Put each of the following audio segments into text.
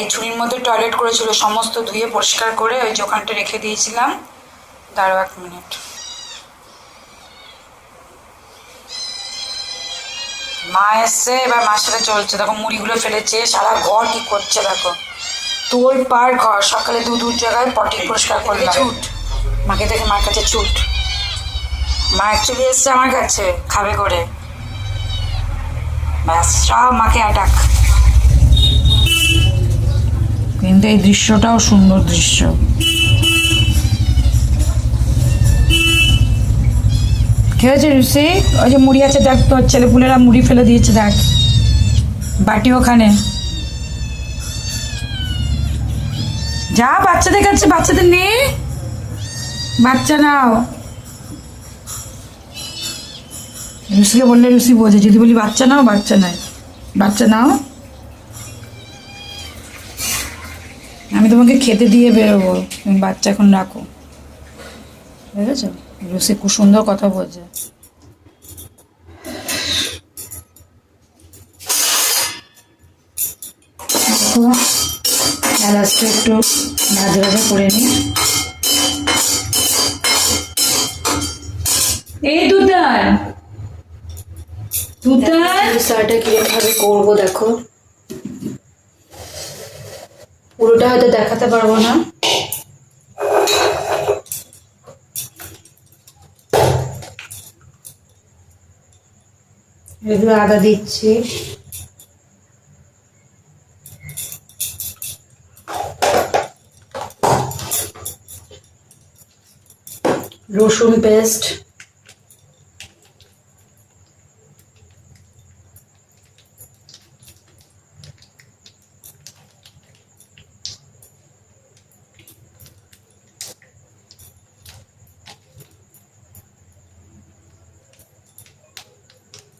এই ঝুড়ির মধ্যে টয়লেট করেছিল সমস্ত ধুয়ে পরিষ্কার করে ওই যে ওখানটা রেখে দিয়েছিলাম। দাঁড়াও এক মিনিট মা এসছে এবার মার সাথে চলছে। দেখো মুড়িগুলো ফেলেছে সারা ঘর কি করছে দেখো। তোর পার ঘর সকালে দু দু জায়গায় পটি পরিষ্কার করলাম ছুট। মাকে দেখে মার কাছে ছুট। মা অ্যাকচুয়ালি এসছে আমার কাছে খাবে করে। ব্যাস সব মাকে অ্যাটাক কিন্তু এই দৃশ্যটাও সুন্দর দৃশ্য। কি হয়েছে রুসি? ওই যে মুড়ি আছে, দেখ তোর ছেলেপুলেরা মুড়ি ফেলে দিয়েছে, দেখ। বাটি ওখানে। যা, বাচ্চাদের কাছে, বাচ্চাদের নে। বাচ্চা নাও। রুসিকে বললে, রুসি বোঝে, যদি বলি বাচ্চা নাও, বাচ্চা নাই। বাচ্চা নাও। আমি তোমাকে খেতে দিয়ে বেরোবো। তুমি বাচ্চা এখন রাখো। বুঝেছ রুসি খুব সুন্দর কথা বলছে। এলাচটা একটু ভাজা ভাজা করে নিই। এই দুধার দুধার সারটা কিরকমভাবে করব দেখো। পুরোটা হয়তো দেখাতে পারব না। এগুলো আদা দিচ্ছি। রসুন পেস্ট।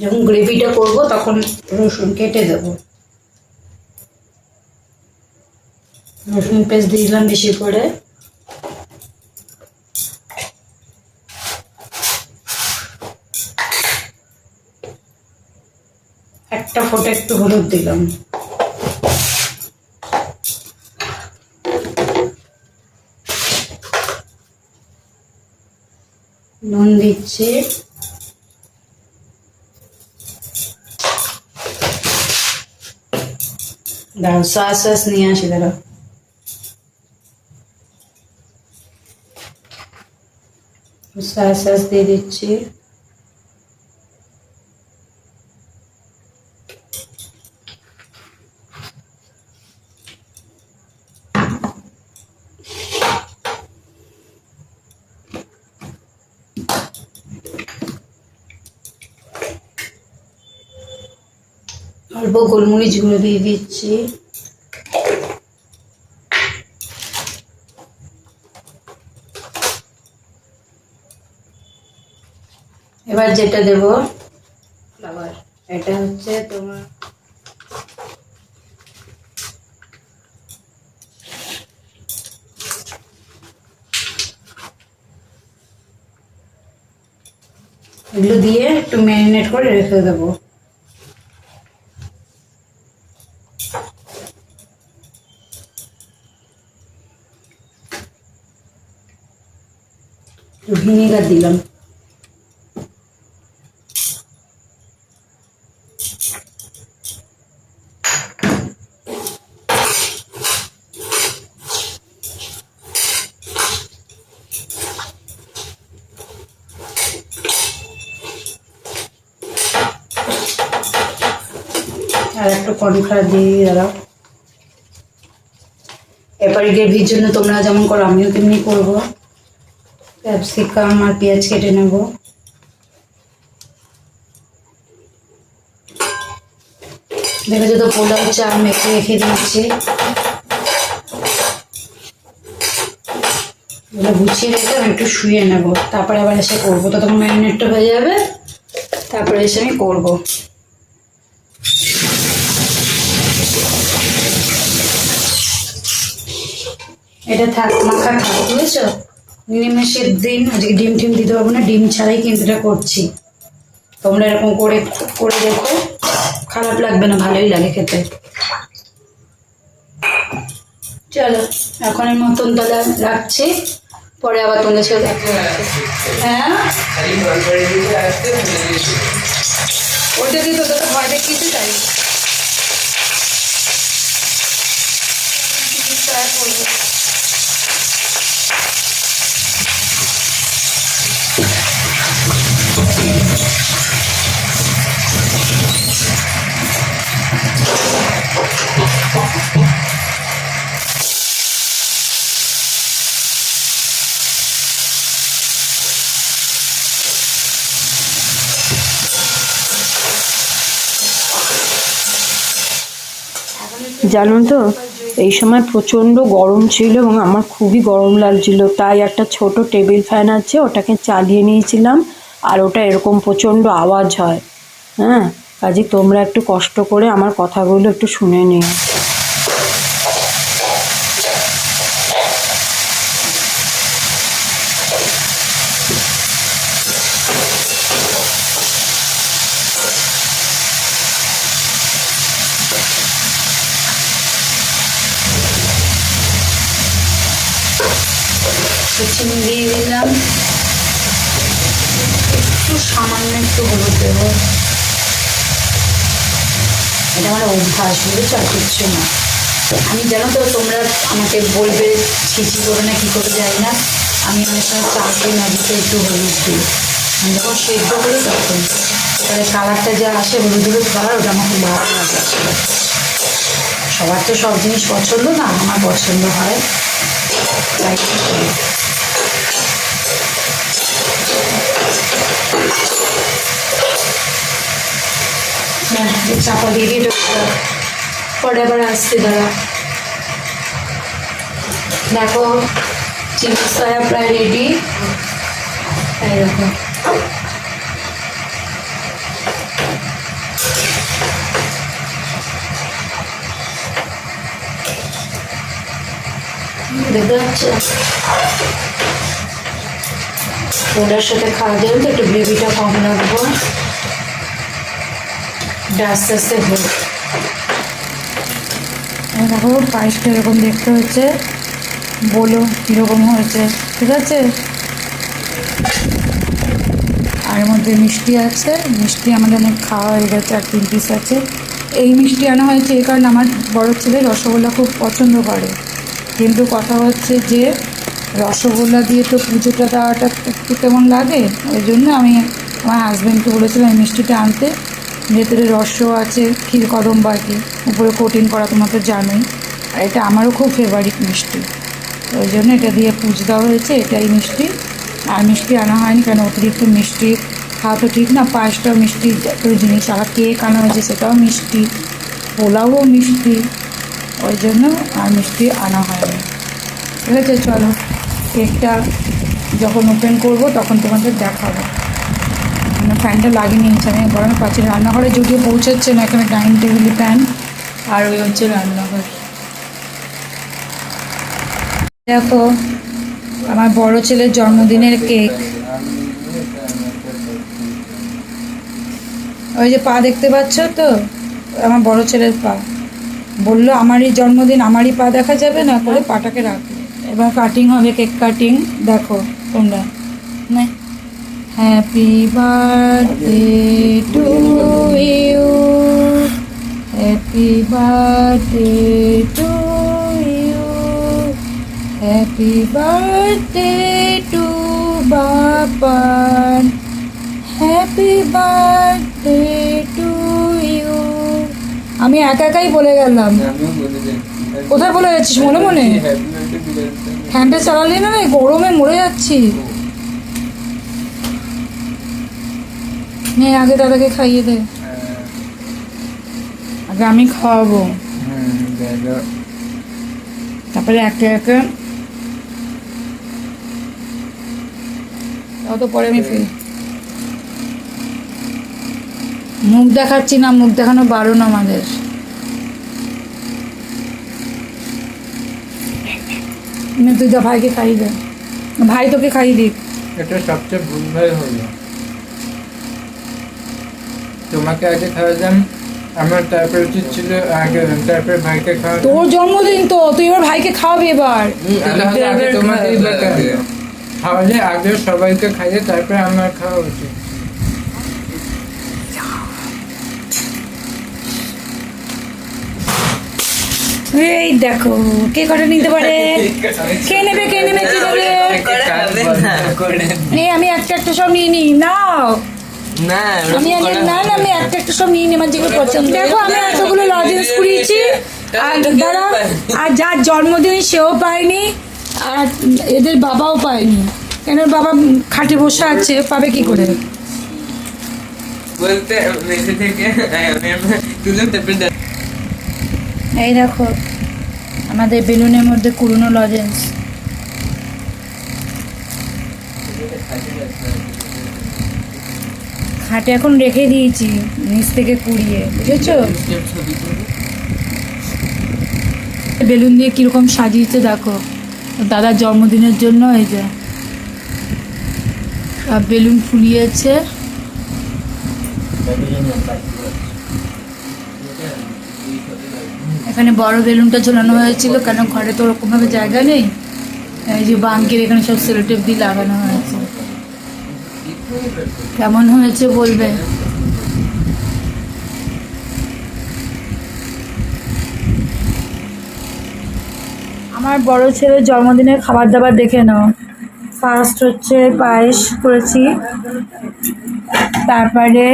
যখন গ্রেভিটা করব, তখন রসুন কেটে দেবো। রসুন পেস্ট দিয়ে দিলাম বেশি করে। একটা ফোঁটা একটু হলুদ দিলাম। নুন দিচ্ছি। দাঁড়াও সস সস নিয়ে আসি দাঁড়াও সস সস দিয়ে দিচ্ছি গোলমরিচ গুঁড়ো দিয়ে দিচ্ছি। এবার যেটা দেব আবার এটা হচ্ছে তোমার এগুলো দিয়ে একটু ম্যারিনেট করে রেখে দেবো। ভিনেগার দিলাম। আর একটু কর্নফ্লাওয়ার দিয়ে দাঁড়াও। এরপরে গ্রেভির জন্য তোমরা যেমন করো, আমিও তেমনি করব। ক্যাপসিকাম আর পেঁয়াজ কেটে নেব। দেখেছ তো, পোলাও চাল মেখে রেখে দিচ্ছি গুছিয়ে রেখে আমি একটু শুয়ে নেব। তারপরে আবার এসে করব। ততক্ষণ ম্যারিনেটটা হয়ে যাবে। তারপরে এসে আমি করব। এটা থাক, মাখা থাক বুঝেছ? নিমেষের দিন, আজকে ডিম টিম দিতে পারব না, ডিম ছাড়াই কিন্তু এটা করছি। তোমরা এরকম করে করে দেখো, খারাপ লাগবে না, ভালোই লাগে খেতে। চলো, এখনের মতন তাহলে রাখছি, পরে আবার তোমাদের সাথে হ্যাঁ? ওইটা দিয়ে তো তোকে ভয় দেখিয়েছি তাই। জানো তো, এই সময় প্রচণ্ড গরম ছিল এবং আমার খুবই গরম লাগছিল। তাই একটা ছোট টেবিল ফ্যান আছে, ওটাকে চালিয়ে নিয়েছিলাম আর ওটা এরকম প্রচণ্ড আওয়াজ হয়। হ্যাঁ কাজে তোমরা একটু কষ্ট করে আমার কথাগুলো একটু শুনে নিও। চিনি দিয়ে দিলাম। একটু সামান্য একটু হলুদ দেবো। এটা আমার অভ্যাস, বুঝেছ? আর কিচ্ছু না। আমি জানো তো তোমরা আমাকে বলবে ছিচি করে না কী করে যায় না। আমি অনেক সময় চাকে ম্যাগিতে একটু হলুদ দিই। আমি যখন সেদ্ধ করি তখন। তাহলে কালারটা যা আসে, হলুদ হলুদ কালার ওটা আমার খুব ভালো লাগে সবার তো সব জিনিস পছন্দ না, আমার পছন্দ হয়। তাই চাপা দিয়ে দিয়ে পরে আবার আসতে দাঁড়া দেখো সয়া প্রায় রেডি ওটার সাথে খাওয়া যাবে তো একটু গ্রেভিটা কম এটা আস্তে আস্তে দেখো, পায়েসটা এরকম দেখতে হচ্ছে বলো কীরকম হয়েছে, ঠিক আছে? আর মধ্যে মিষ্টি আছে, মিষ্টি আমাদের অনেক খাওয়া হয়ে গেছে, আর তিন পিস আছে। এই মিষ্টি আনা হয়েছে এই কারণে আমার বড় ছেলে রসগোল্লা খুব পছন্দ করে। কিন্তু কথা হচ্ছে যে, রসগোল্লা দিয়ে তো পুজোটা দেওয়াটা একটু কেমন লাগে? ওই জন্য আমি আমার হাজব্যান্ডকে বলেছিলাম মিষ্টিটা আনতে। ভেতরে রসও আছে, ক্ষীর কদম্ব আর কি উপরে কোটিং করা তোমার তো জানোই। আর এটা আমারও খুব ফেভারিট মিষ্টি। ওই জন্য এটা দিয়ে পুজ দেওয়া হয়েছে, এটাই মিষ্টি। আর মিষ্টি আনা হয়নি, কেন অতিরিক্ত মিষ্টি খাওয়া তো ঠিক না, পায়েসটাও মিষ্টি জাতীয় জিনিস, আর কেক আনা হয়েছে সেটাও মিষ্টি পোলাও মিষ্টি। ওই জন্য আর মিষ্টি আনা হয়নি। ঠিক আছে, চলো, কেকটা যখন ওপেন করব, তখন তোমাদের দেখাবো। ফ্যানটা লাগিয়ে নিয়েছি। আমি গরমের পাচ্ছি রান্নাঘরে যদিও পৌঁছাচ্ছে না, এখানে ডাইনিং টেবিলে ফ্যান আর ওই হচ্ছে রান্নাঘর। দেখো, আমার বড় ছেলের জন্মদিনের কেক। ওই যে পা দেখতে পাচ্ছ তো? আমার বড় ছেলের পা। বলল, আমারই জন্মদিন, আমারই পা দেখা যাবে না করে পাটাকে রাখো। এবার কাটিং হবে কেক কাটিং দেখো, তোমরা। না। Happy birthday to you happy birthday to you happy birthday to Bapan happy birthday to you আমি একা একাই বলে গেলাম। কোথায় বলে যাচ্ছিস? মনে মনে? ফ্যানটা চালালি না? গরমে মরে যাচ্ছি নে আগে দাদাকে খাইয়ে দে। আগে আমি খাওয়াবো। তারপরে একে একে অত পরে আমি ফিরি মুখ দেখাচ্ছি না মুখ দেখানো বারণ আমাদের। তুই যা ভাইকে খাইয়ে দে। ভাই তোকে খাইয়ে দিক। এটা সবচেয়ে ভুল ভাই হলো। তোমাকে আগে খাওয়ালাম আমার তারপরে হচ্ছে ছিল আগে তারপরে ভাইকে খাওয়া তোর জন্মদিন তো তুই এবার ভাইকে খাওয়াবি এবার। কেন? খাওয়ালে আগে সবাইকে খাইয়ে তারপরে আমার খাওয়া উচিত। এই দেখো কে কটা নিতে পারে? কে নেবে কে নেবে কে নেবে? আমি একটা একটা সব নিয়ে নিই। নাও। না আমি আগে না না আমি একটা একটা সব নিয়ে আমার যেগুলো পছন্দ। দেখো আমি এতগুলো লজেন্স কুড়িয়েছি আর আর যার জন্মদিন সেও পায়নি আর এদের বাবাও পায়নি। কেন? বাবা খাটে বসে আছে পাবে কি করে? বলতে মেসে থেকে তুলে এই দেখো আমাদের বেলুনের মধ্যে কুড়ুনো লজেন্স খাটে এখন রেখে দিয়েছি, নিচ থেকে কুড়িয়ে, বুঝেছ? বেলুন দিয়ে কীরকম সাজিয়েছে দেখো। দাদার জন্মদিনের জন্য এই যে। সব বেলুন ফুলিয়েছে। এখানে বড় বেলুনটা ঝোলানো হয়েছিল, কেন ঘরে তো ওরকমভাবে জায়গা নেই? এই যে বাঙ্কের এখানে সব সেলোটেপ দিয়ে লাগানো হয়েছে। কেমন হয়েছে বলবে? আমার বড় ছেলের জন্মদিনের খাবার দাবার দেখে নাও। ফার্স্ট হচ্ছে পায়েস করেছি। তারপরে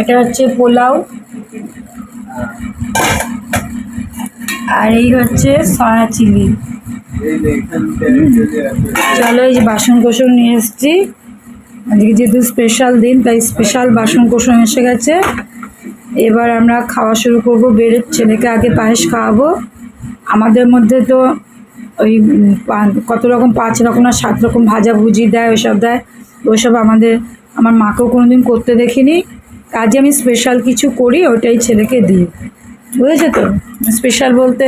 এটা হচ্ছে পোলাও। আর এই হচ্ছে সয়া চিলি। চলো এই যে বাসন কোসন নিয়ে এসেছি। আজকে যেহেতু স্পেশাল দিন, তাই স্পেশাল বাসন কোসন এসে গেছে। এবার আমরা খাওয়া শুরু করব। বেড়ে ছেলেকে আগে পায়েস খাওয়াবো। আমাদের মধ্যে তো ওই কত রকম পাঁচ রকম আর সাত রকম ভাজা ভুজি দেয়, ওইসব দেয়। ওইসব আমাদের, আমার মাকেও কোনো দিন করতে দেখিনি। কাজে আমি স্পেশাল কিছু করি ওটাই ছেলেকে দিই। বুঝেছ তো? স্পেশাল বলতে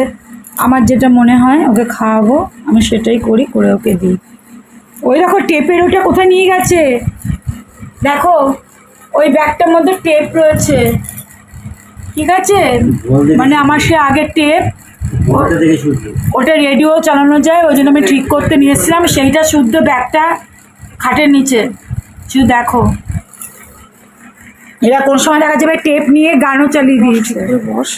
আমার যেটা মনে হয়, ওকে খাওয়াবো। আমি সেটাই করি, করে ওকে দিই। ওই দেখো টেপের ওটা কোথায় নিয়ে গেছে? দেখো ওই ব্যাগটার মধ্যে টেপ রয়েছে। ঠিক আছে? মানে আমার সে আগের টেপ ওটা রেডিও চালানো যায় ওই জন্য আমি ঠিক করতে নিয়ে এসেছিলাম। সেইটা শুদ্ধ ব্যাগটা খাটের নিচে। শুধু দেখো। এরা কোন সময় দেখা যাবে টেপ নিয়ে গানও চালিয়ে দিয়েছে। বস।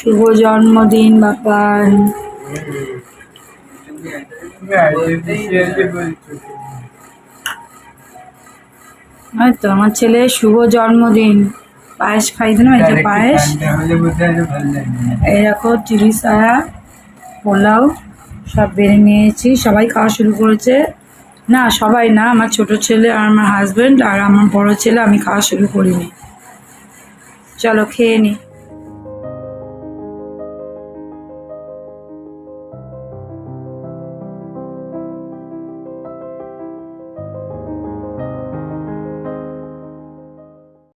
শুভ জন্মদিন বাপান হয়তো আমার ছেলে শুভ জন্মদিন পায়েস খাই দিলাম এই যে পায়েস। এই দেখো চিলি সায়া পোলাও সব বেড়ে নিয়েছি। সবাই খাওয়া শুরু করেছে। না সবাই না আমার ছোট ছেলে আর আমার হাজব্যান্ড আর আমার বড় ছেলে আমি খাওয়া শুরু করিনি। চলো খেয়ে নিই